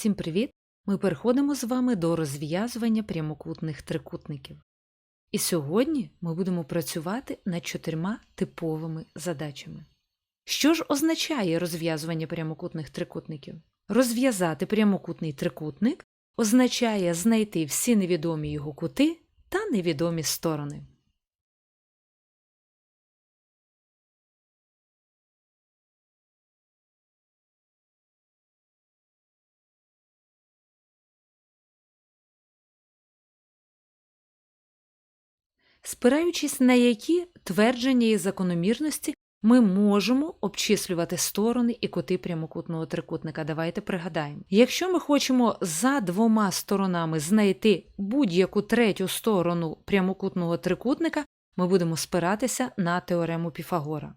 Всім привіт! Ми переходимо з вами до розв'язування прямокутних трикутників. І сьогодні ми будемо працювати над чотирма типовими задачами. Що ж означає розв'язування прямокутних трикутників? Розв'язати прямокутний трикутник означає знайти всі невідомі його кути та невідомі сторони. Спираючись на які твердження і закономірності ми можемо обчислювати сторони і кути прямокутного трикутника. Давайте пригадаємо. Якщо ми хочемо за двома сторонами знайти будь-яку третю сторону прямокутного трикутника, ми будемо спиратися на теорему Піфагора.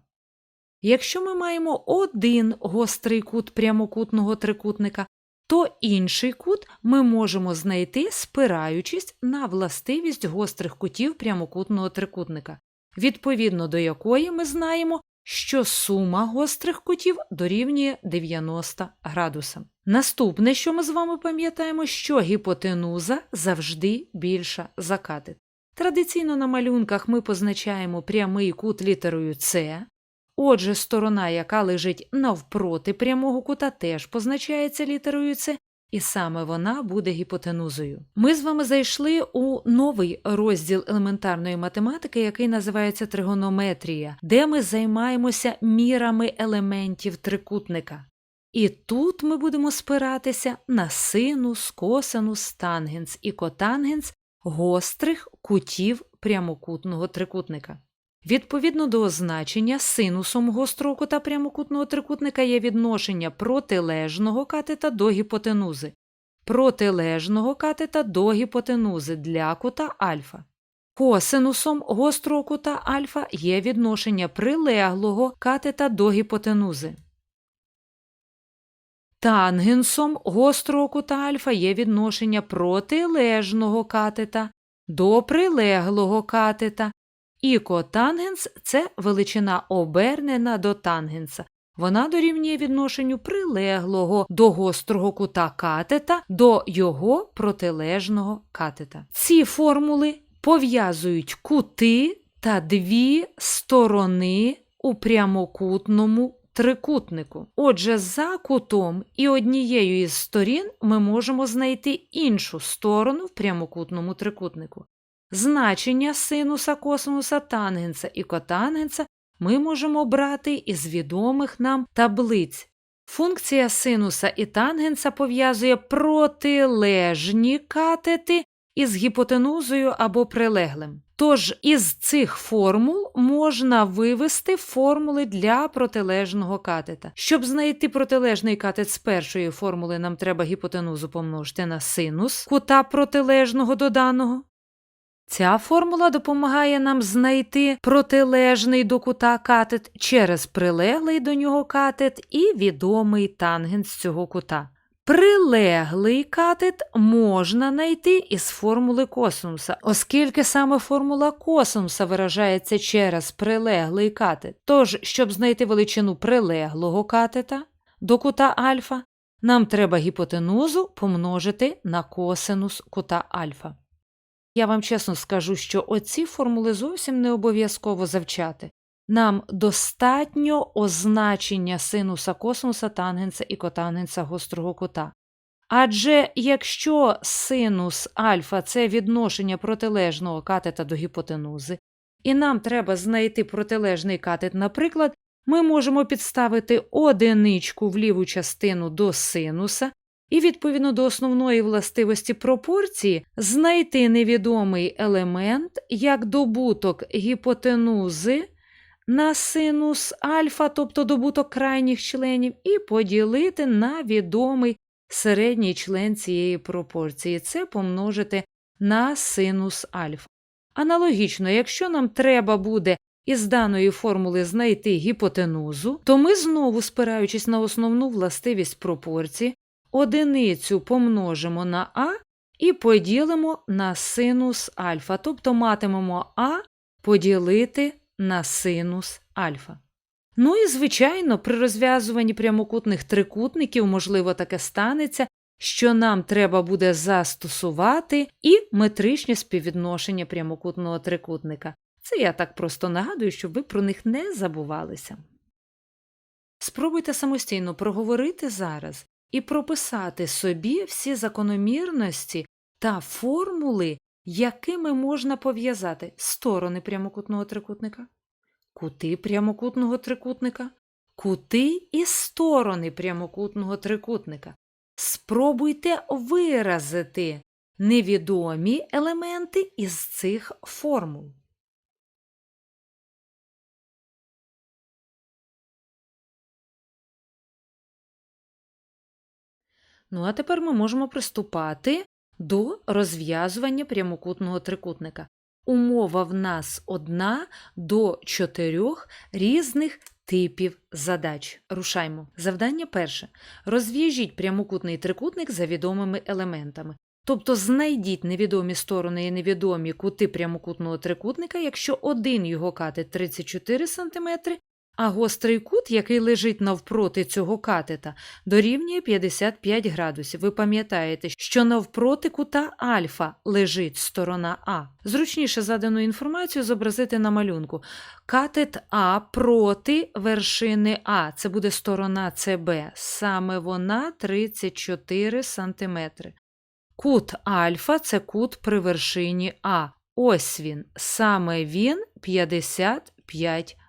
Якщо ми маємо один гострий кут прямокутного трикутника, то інший кут ми можемо знайти, спираючись на властивість гострих кутів прямокутного трикутника, відповідно до якої ми знаємо, що сума гострих кутів дорівнює 90 градусам. Наступне, що ми з вами пам'ятаємо, що гіпотенуза завжди більша за катет. Традиційно на малюнках ми позначаємо прямий кут літерою С, Отже, сторона, яка лежить навпроти прямого кута, теж позначається літерою С, і саме вона буде гіпотенузою. Ми з вами зайшли у новий розділ елементарної математики, який називається тригонометрія, де ми займаємося мірами елементів трикутника. І тут ми будемо спиратися на синус, косинус, тангенс і котангенс гострих кутів прямокутного трикутника. Відповідно до означення, синусом гострого кута прямокутного трикутника є відношення протилежного катета до гіпотенузи, протилежного катета до гіпотенузи для кута альфа. Косинусом гострого кута альфа є відношення прилеглого катета до гіпотенузи. Тангенсом гострого кута альфа є відношення протилежного катета до прилеглого катета і котангенс це величина обернена до тангенса. Вона дорівнює відношенню прилеглого до гострого кута катета до його протилежного катета. Ці формули пов'язують кути та дві сторони у прямокутному трикутнику. Отже, за кутом і однією із сторін ми можемо знайти іншу сторону в прямокутному трикутнику. Значення синуса, косинуса, тангенса і котангенса ми можемо брати із відомих нам таблиць. Функція синуса і тангенса пов'язує протилежні катети із гіпотенузою або прилеглим. Тож із цих формул можна вивести формули для протилежного катета. Щоб знайти протилежний катет з першої формули, нам треба гіпотенузу помножити на синус кута протилежного до даного. Ця формула допомагає нам знайти протилежний до кута катет через прилеглий до нього катет і відомий тангенс цього кута. Прилеглий катет можна знайти із формули косинуса, оскільки саме формула косинуса виражається через прилеглий катет. Тож, щоб знайти величину прилеглого катета до кута альфа, нам треба гіпотенузу помножити на косинус кута альфа. Я вам чесно скажу, що оці формули зовсім не обов'язково завчати. Нам достатньо означення синуса, косинуса, тангенса і котангенса гострого кута. Адже якщо синус альфа це відношення протилежного катета до гіпотенузи, і нам треба знайти протилежний катет, наприклад, ми можемо підставити одиничку в ліву частину до синуса і, відповідно до основної властивості пропорції, знайти невідомий елемент як добуток гіпотенузи на синус альфа, тобто добуток крайніх членів, і поділити на відомий середній член цієї пропорції. Це помножити на синус альфа. Аналогічно, якщо нам треба буде із даної формули знайти гіпотенузу, то ми знову, спираючись на основну властивість пропорції, одиницю помножимо на а і поділимо на синус альфа, тобто матимемо а поділити на синус альфа. Ну і, звичайно, при розв'язуванні прямокутних трикутників, можливо, таке станеться, що нам треба буде застосувати, і метричне співвідношення прямокутного трикутника. Це я так просто нагадую, щоб ви про них не забувалися. Спробуйте самостійно проговорити зараз і прописати собі всі закономірності та формули, якими можна пов'язати сторони прямокутного трикутника, кути прямокутного трикутника, кути і сторони прямокутного трикутника. Спробуйте виразити невідомі елементи із цих формул. Ну, а тепер ми можемо приступати до розв'язування прямокутного трикутника. Умова в нас одна до чотирьох різних типів задач. Рушаймо. Завдання перше. Розв'яжіть прямокутний трикутник за відомими елементами. Тобто знайдіть невідомі сторони і невідомі кути прямокутного трикутника, якщо один його катет 34 см, а гострий кут, який лежить навпроти цього катета, дорівнює 55 градусів. Ви пам'ятаєте, що навпроти кута альфа лежить сторона А. Зручніше задану інформацію зобразити на малюнку. Катет А проти вершини А. Це буде сторона СБ. Саме вона 34 см. Кут альфа це кут при вершині А. Ось він. Саме він 55 градусів.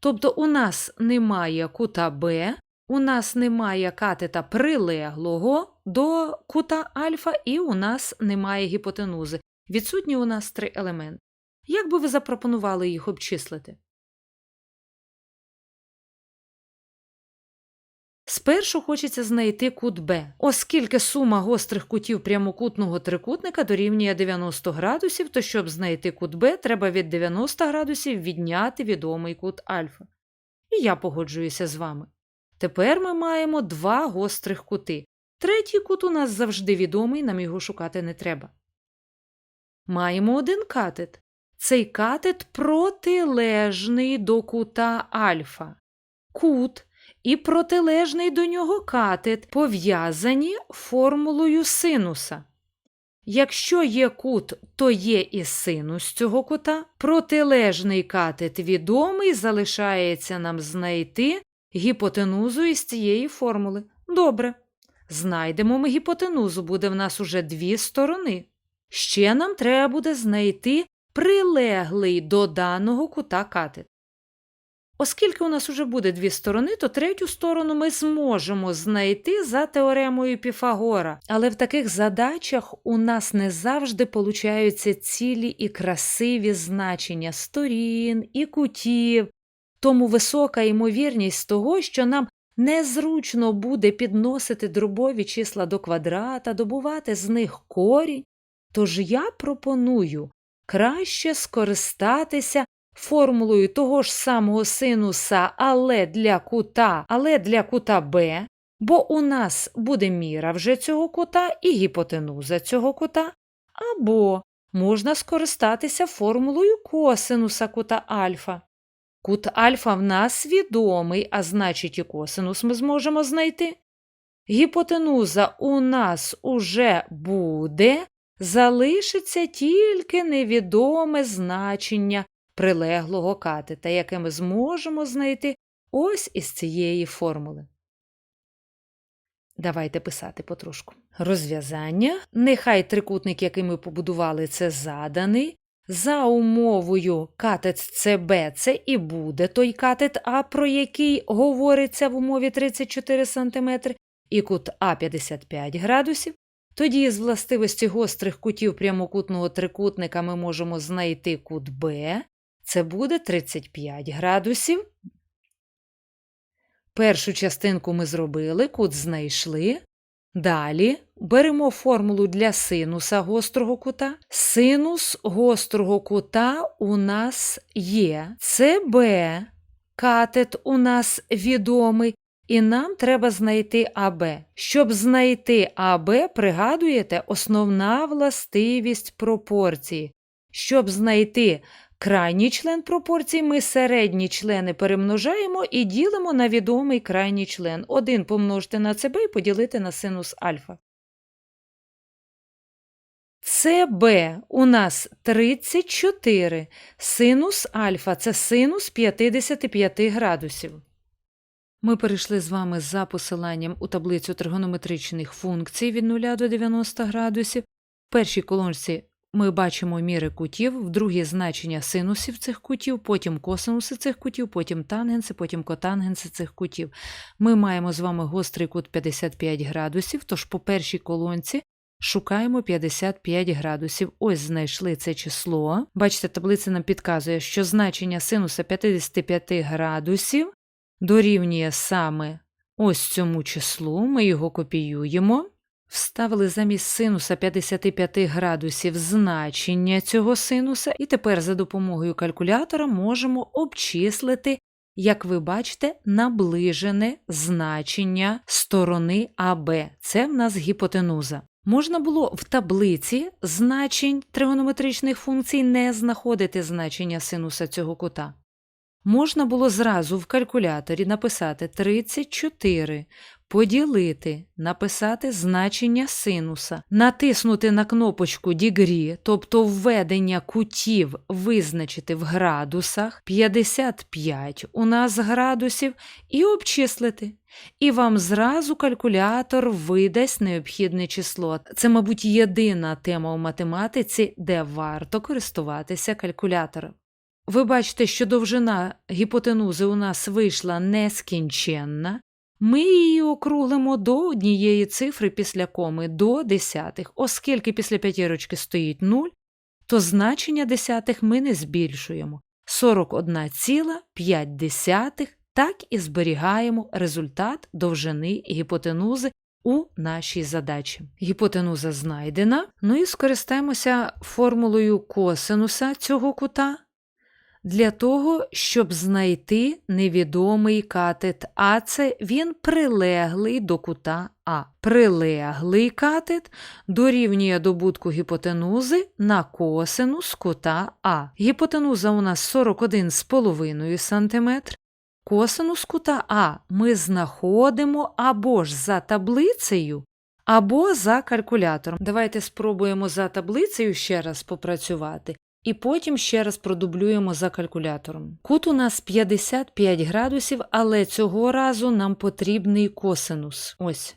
Тобто у нас немає кута Б, у нас немає катета прилеглого до кута альфа, і у нас немає гіпотенузи. Відсутні у нас три елементи. Як би ви запропонували їх обчислити? Спершу хочеться знайти кут Б, оскільки сума гострих кутів прямокутного трикутника дорівнює 90 градусів, то щоб знайти кут Б, треба від 90 градусів відняти відомий кут альфа. І я погоджуюся з вами. Тепер ми маємо два гострих кути. Третій кут у нас завжди відомий, нам його шукати не треба. Маємо один катет. Цей катет протилежний до кута альфа. Кут і протилежний до нього катет пов'язані формулою синуса. Якщо є кут, то є і синус цього кута, протилежний катет відомий, залишається нам знайти гіпотенузу із цієї формули. Добре. Знайдемо ми гіпотенузу, буде в нас уже дві сторони. Ще нам треба буде знайти прилеглий до даного кута катет. Оскільки у нас уже буде дві сторони, то третю сторону ми зможемо знайти за теоремою Піфагора. Але в таких задачах у нас не завжди получаються цілі і красиві значення сторін і кутів, тому висока ймовірність того, що нам незручно буде підносити дробові числа до квадрата, добувати з них корінь. Тож я пропоную краще скористатися формулою того ж самого синуса, але для кута, але для кута Б, бо у нас буде міра вже цього кута і гіпотенуза цього кута, або можна скористатися формулою косинуса кута альфа. Кут альфа в нас відомий, а значить і косинус ми зможемо знайти. Гіпотенуза у нас уже буде, залишиться тільки невідоме значення прилеглого катета, яке ми зможемо знайти ось із цієї формули. Давайте писати потрошку. Розв'язання. Нехай трикутник, який ми побудували, це заданий. За умовою катет ЦБ це і буде той катет А, про який говориться в умові 34 см, і кут А 55 градусів. Тоді з властивості гострих кутів прямокутного трикутника ми можемо знайти кут Б, це буде 35 градусів. Першу частинку ми зробили, кут знайшли. Далі беремо формулу для синуса гострого кута. Синус гострого кута у нас є. Це Б. Катет у нас відомий. І нам треба знайти АБ. Щоб знайти АБ, пригадуєте, основна властивість пропорції. Щоб знайти Крайній член пропорцій ми середні члени перемножаємо і ділимо на відомий крайній член. Один помножити на ЦБ і поділити на синус альфа. СБ у нас 34. Синус альфа це синус 55 градусів. Ми перейшли з вами за посиланням у таблицю тригонометричних функцій від 0 до 90 градусів. В першій колонці ми бачимо міри кутів, в другій значення синусів цих кутів, потім косинуси цих кутів, потім тангенси, потім котангенси цих кутів. Ми маємо з вами гострий кут 55 градусів, тож по першій колонці шукаємо 55 градусів. Ось знайшли це число. Бачите, таблиця нам підказує, що значення синуса 55 градусів дорівнює саме ось цьому числу. Ми його копіюємо. Вставили замість синуса 55 градусів значення цього синуса, і тепер за допомогою калькулятора можемо обчислити, як ви бачите, наближене значення сторони АБ. Це в нас гіпотенуза. Можна було в таблиці значень тригонометричних функцій не знаходити значення синуса цього кута. Можна було зразу в калькуляторі написати 34, поділити, написати значення синуса, натиснути на кнопочку дігрі, тобто введення кутів визначити в градусах 55 у нас градусів, і обчислити. І вам зразу калькулятор видасть необхідне число. Це, мабуть, єдина тема у математиці, де варто користуватися калькулятором. Ви бачите, що довжина гіпотенузи у нас вийшла нескінченна. Ми її округлимо до однієї цифри після коми, до десятих. Оскільки після п'ятірочки стоїть 0, то значення десятих ми не збільшуємо. 41,5 так і зберігаємо результат довжини гіпотенузи у нашій задачі. Гіпотенуза знайдена. Ну і скористаємося формулою косинуса цього кута для того, щоб знайти невідомий катет А, це він прилеглий до кута А. Прилеглий катет дорівнює добутку гіпотенузи на косинус кута А. Гіпотенуза у нас 41,5 см. Косинус кута А ми знаходимо або ж за таблицею, або за калькулятором. Давайте спробуємо за таблицею ще раз попрацювати. І потім ще раз продублюємо за калькулятором. Кут у нас 55 градусів, але цього разу нам потрібний косинус. Ось.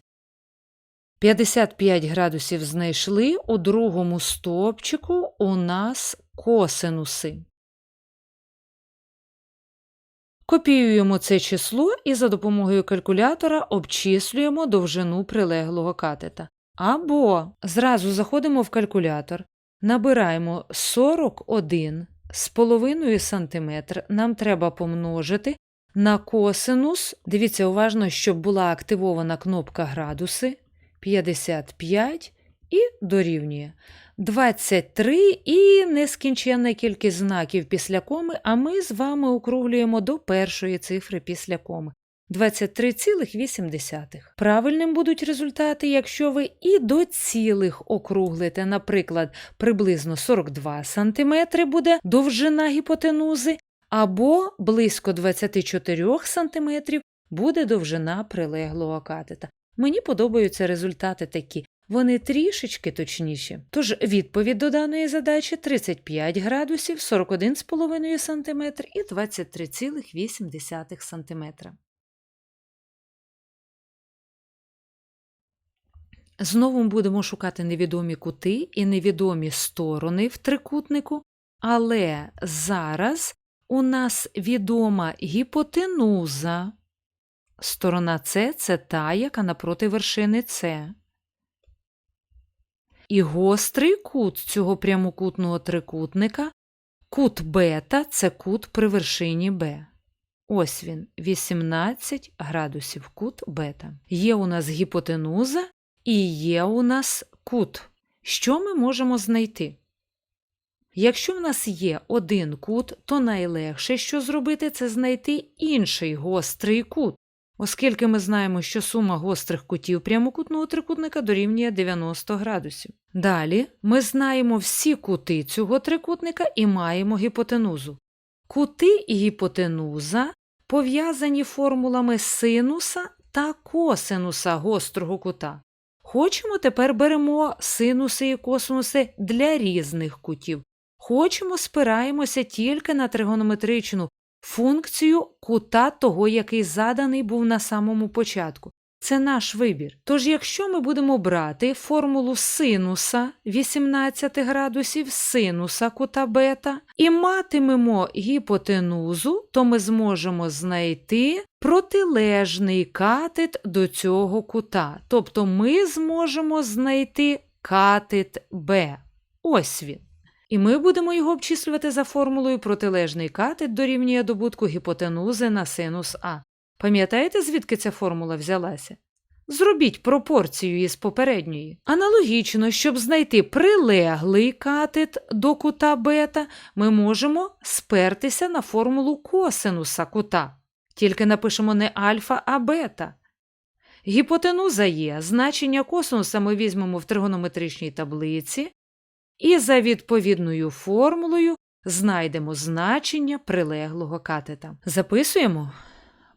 55 градусів знайшли, у другому стовпчику у нас косинуси. Копіюємо це число і за допомогою калькулятора обчислюємо довжину прилеглого катета. Або зразу заходимо в калькулятор, набираємо 41 з половиною сантиметр. Нам треба помножити на косинус. Дивіться уважно, щоб була активована кнопка градуси 55 і дорівнює. 23 і нескінченна кількість знаків після коми, а ми з вами округлюємо до першої цифри після коми. 23,8. Правильним будуть результати, якщо ви і до цілих округлите, наприклад, приблизно 42 см буде довжина гіпотенузи, або близько 24 см буде довжина прилеглого катета. Мені подобаються результати такі. Вони трішечки точніші. Тож відповідь до даної задачі 35 градусів 41,5 см і 23,8 см. Знову будемо шукати невідомі кути і невідомі сторони в трикутнику, але зараз у нас відома гіпотенуза. Сторона С це та, яка напроти вершини С. І гострий кут цього прямокутного трикутника, кут бета це кут при вершині Б. Ось він, 18 градусів кут бета. Є у нас гіпотенуза і є у нас кут. Що ми можемо знайти? Якщо в нас є один кут, то найлегше, що зробити, це знайти інший гострий кут, оскільки ми знаємо, що сума гострих кутів прямокутного трикутника дорівнює 90 градусів. Далі ми знаємо всі кути цього трикутника і маємо гіпотенузу. Кути і гіпотенуза пов'язані формулами синуса та косинуса гострого кута. Хочемо, тепер беремо синуси і косинуси для різних кутів. Хочемо, спираємося тільки на тригонометричну функцію кута того, який заданий був на самому початку. Це наш вибір. Тож, якщо ми будемо брати формулу синуса 18 градусів синуса кута бета і матимемо гіпотенузу, то ми зможемо знайти протилежний катет до цього кута. Тобто ми зможемо знайти катет Б. Ось він. І ми будемо його обчислювати за формулою протилежний катет дорівнює добутку гіпотенузи на синус А. Пам'ятаєте, звідки ця формула взялася? Зробіть пропорцію із попередньої. Аналогічно, щоб знайти прилеглий катет до кута бета, ми можемо спертися на формулу косинуса кута. Тільки напишемо не альфа, а бета. Гіпотенуза є, значення косинуса ми візьмемо в тригонометричній таблиці і за відповідною формулою знайдемо значення прилеглого катета. Записуємо.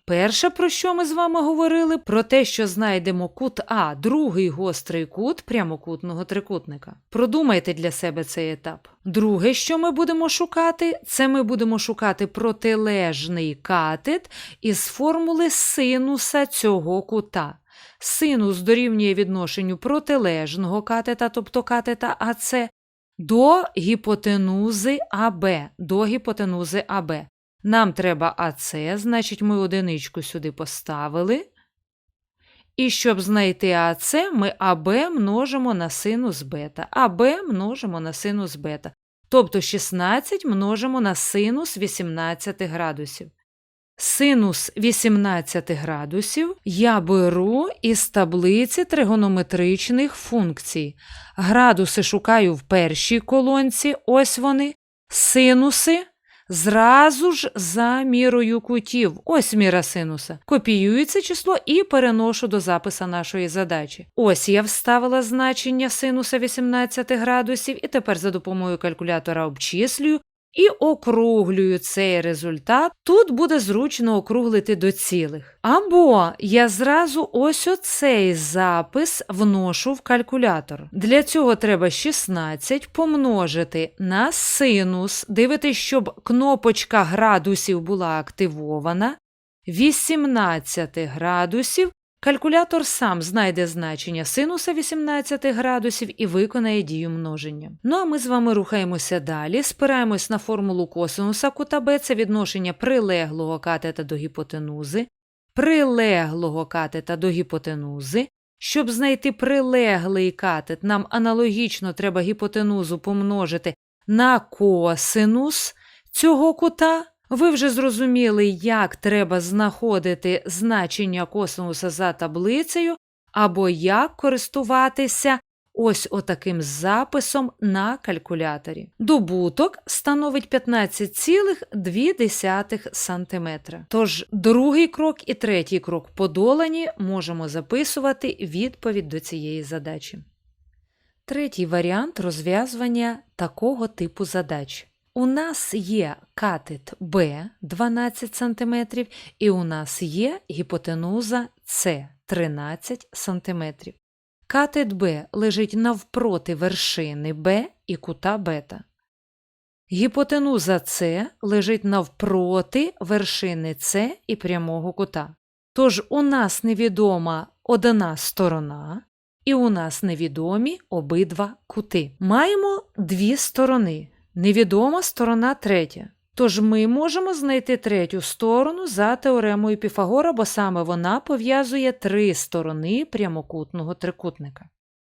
Перше, про що ми з вами говорили, про те, що знайдемо кут А, другий гострий кут прямокутного трикутника. Продумайте для себе цей етап. Друге, що ми будемо шукати, це ми будемо шукати протилежний катет із формули синуса цього кута. Синус дорівнює відношенню протилежного катета, тобто катета АЦ, до гіпотенузи АБ, до гіпотенузи АБ. Нам треба АЦ, значить, ми одиничку сюди поставили. І щоб знайти АЦ, ми АБ множимо на синус бета, АБ множимо на синус бета. Тобто 16 множимо на синус 18 градусів. Синус 18 градусів я беру із таблиці тригонометричних функцій. Градуси шукаю в першій колонці, ось вони, синуси зразу ж за мірою кутів. Ось міра синуса. Копіюю це число і переношу до записа нашої задачі. Ось я вставила значення синуса 18 градусів, і тепер за допомогою калькулятора обчислюю і округлюю цей результат. Тут буде зручно округлити до цілих. Або я зразу ось оцей запис вношу в калькулятор. Для цього треба 16 помножити на синус, дивитись, щоб кнопочка градусів була активована. 18 градусів Калькулятор сам знайде значення синуса 18 градусів і виконає дію множення. Ну а ми з вами рухаємося далі, спираємось на формулу косинуса кута Б, це відношення прилеглого катета до гіпотенузи, прилеглого катета до гіпотенузи. Щоб знайти прилеглий катет, нам аналогічно треба гіпотенузу помножити на косинус цього кута. Ви вже зрозуміли, як треба знаходити значення косинуса за таблицею, або як користуватися ось отаким записом на калькуляторі. Добуток становить 15,2 см. Тож другий крок і третій крок подолані можемо записувати відповідь до цієї задачі. Третій варіант розв'язування такого типу задач. У нас є катет Б 12 см, і у нас є гіпотенуза С 13 см. Катет Б лежить навпроти вершини Б і кута бета. Гіпотенуза С лежить навпроти вершини С і прямого кута. Тож у нас невідома одна сторона, і у нас невідомі обидва кути. Маємо дві сторони. Невідома сторона третя. Тож ми можемо знайти третю сторону за теоремою Піфагора, бо саме вона пов'язує три сторони прямокутного трикутника.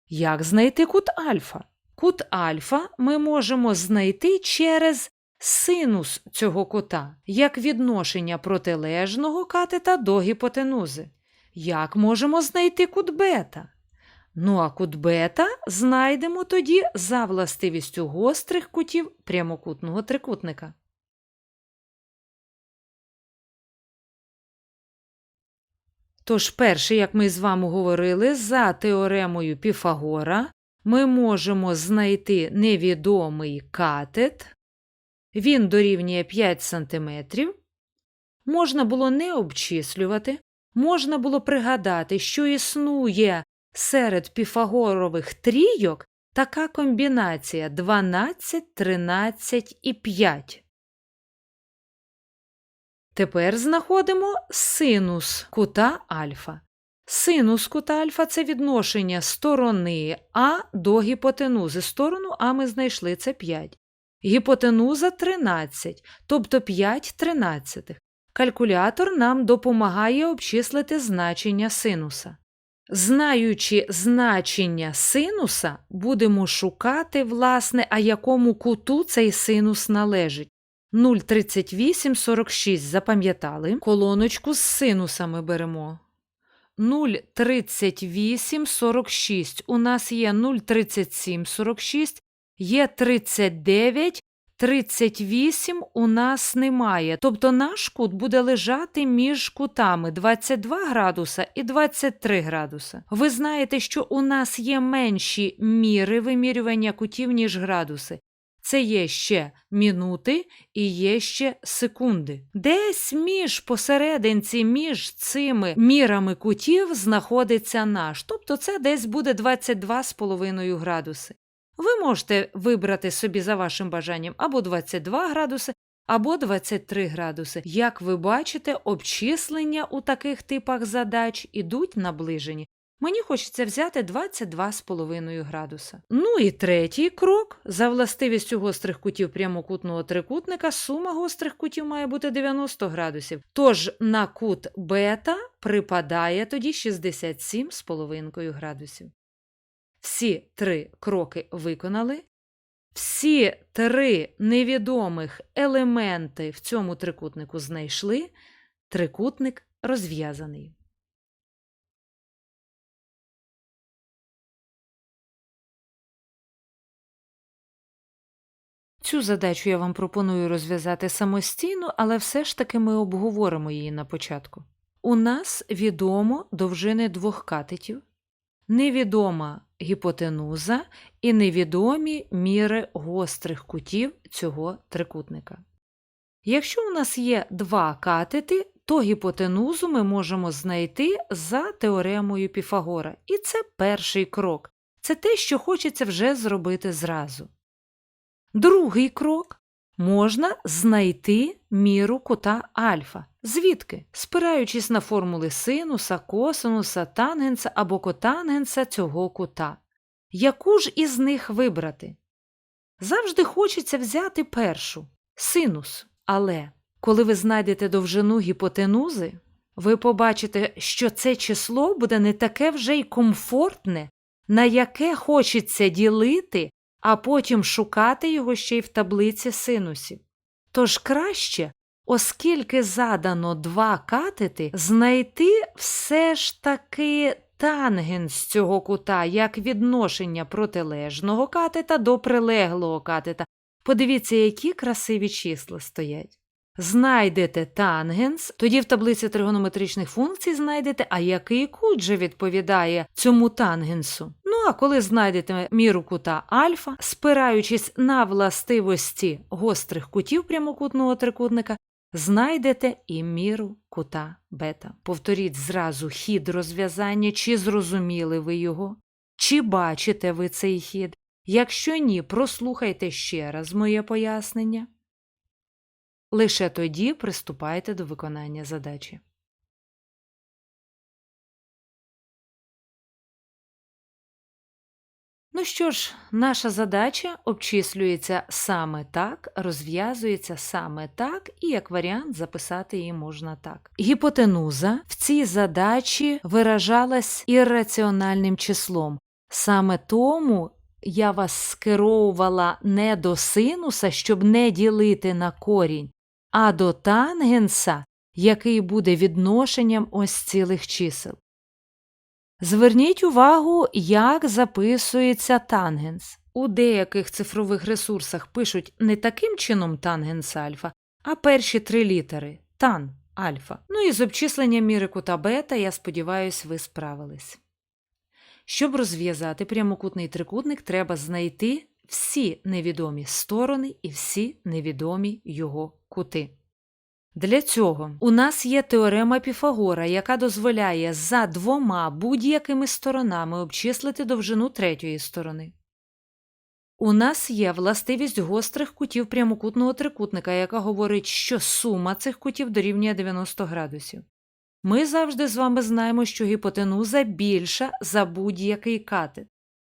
Як знайти кут альфа? Кут альфа ми можемо знайти через синус цього кута, як відношення протилежного катета до гіпотенузи. Як можемо знайти кут бета? Ну а кут бета знайдемо тоді за властивістю гострих кутів прямокутного трикутника. Тож, перше, як ми з вами говорили, за теоремою Піфагора ми можемо знайти невідомий катет. Він дорівнює 5 см. Можна було не обчислювати, можна було пригадати, що існує Серед піфагорових трійок така комбінація 12, 13 і 5. Тепер знаходимо синус кута альфа. Синус кута альфа це відношення сторони А до гіпотенузи. Сторону А ми знайшли це 5. Гіпотенуза 13, тобто 5 тринадцятих. Калькулятор нам допомагає обчислити значення синуса. Знаючи значення синуса, будемо шукати, власне, а якому куту цей синус належить. 0,3846 запам'ятали. Колоночку з синусами беремо. 0,3846. У нас є 0,3746, є 39, 38 у нас немає. Тобто наш кут буде лежати між кутами 22 градуса і 23 градуса. Ви знаєте, що у нас є менші міри вимірювання кутів, ніж градуси. Це є ще мінути і є ще секунди. Десь між посерединці, між цими мірами кутів знаходиться наш, тобто це десь буде 22,5 градуси. Ви можете вибрати собі за вашим бажанням або 22 градуси, або 23 градуси. Як ви бачите, обчислення у таких типах задач ідуть наближені. Мені хочеться взяти 22,5 градуса. Ну і третій крок. За властивістю гострих кутів прямокутного трикутника сума гострих кутів має бути 90 градусів. Тож на кут бета припадає тоді 67,5 градусів. Всі три кроки виконали. Всі три невідомих елементи в цьому трикутнику знайшли. Трикутник розв'язаний. Цю задачу я вам пропоную розв'язати самостійно, але все ж таки ми обговоримо її на початку. У нас відомо довжини двох катетів, невідома гіпотенуза і невідомі міри гострих кутів цього трикутника. Якщо у нас є два катети, то гіпотенузу ми можемо знайти за теоремою Піфагора. І це перший крок. Це те, що хочеться вже зробити зразу. Другий крок можна знайти міру кута альфа. Звідки? Спираючись на формули синуса, косинуса, тангенса або котангенса цього кута. Яку ж із них вибрати? Завжди хочеться взяти першу синус. Але коли ви знайдете довжину гіпотенузи, ви побачите, що це число буде не таке вже й комфортне, на яке хочеться ділити, а потім шукати його ще й в таблиці синусів. Тож краще, оскільки задано два катети, знайти все ж таки тангенс цього кута як відношення протилежного катета до прилеглого катета. Подивіться, які красиві числа стоять. Знайдете тангенс, тоді в таблиці тригонометричних функцій знайдете, а який кут же відповідає цьому тангенсу. Ну а коли знайдете міру кута альфа, спираючись на властивості гострих кутів прямокутного трикутника, знайдете і міру кута бета. Повторіть зразу хід розв'язання, чи зрозуміли ви його, чи бачите ви цей хід. Якщо ні, прослухайте ще раз моє пояснення. Лише тоді приступайте до виконання задачі. Ну що ж, наша задача обчислюється саме так, розв'язується саме так, і як варіант записати її можна так. Гіпотенуза в цій задачі виражалась ірраціональним числом. Саме тому я вас скеровувала не до синуса, щоб не ділити на корінь, а до тангенса, який буде відношенням ось цілих чисел. Зверніть увагу, як записується тангенс. У деяких цифрових ресурсах пишуть не таким чином тангенс альфа, а перші три літери тан альфа. Ну і з обчисленням міри кута бета, я сподіваюся, ви справились. Щоб розв'язати прямокутний трикутник, треба знайти всі невідомі сторони і всі невідомі його кути. Для цього у нас є теорема Піфагора, яка дозволяє за двома будь-якими сторонами обчислити довжину третьої сторони. У нас є властивість гострих кутів прямокутного трикутника, яка говорить, що сума цих кутів дорівнює 90 градусів. Ми завжди з вами знаємо, що гіпотенуза більша за будь-який катет.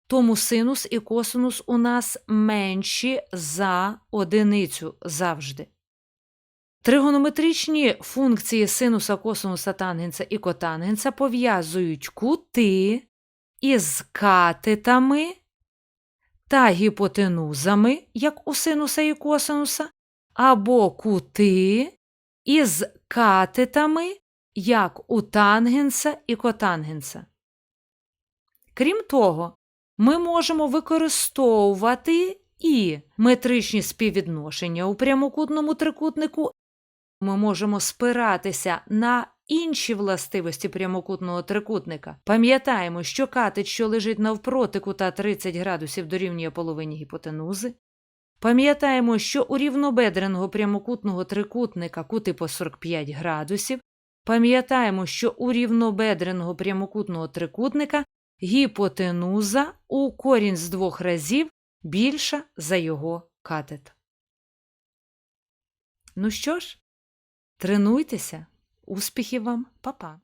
Тому синус і косинус у нас менші за одиницю завжди. Тригонометричні функції синуса, косинуса, тангенса і котангенса пов'язують кути із катетами та гіпотенузами, як у синуса і косинуса, або кути із катетами, як у тангенса і котангенса. Крім того, ми можемо використовувати і метричні співвідношення у прямокутному трикутнику. Ми можемо спиратися на інші властивості прямокутного трикутника. Пам'ятаємо, що катет, що лежить навпроти кута 30 градусів дорівнює половині гіпотенузи. Пам'ятаємо, що у рівнобедреного прямокутного трикутника кути по 45 градусів. Пам'ятаємо, що у рівнобедреного прямокутного трикутника гіпотенуза у корінь з двох разів більша за його катет. Ну що ж, тренуйтеся. Успіхів вам, Па-па!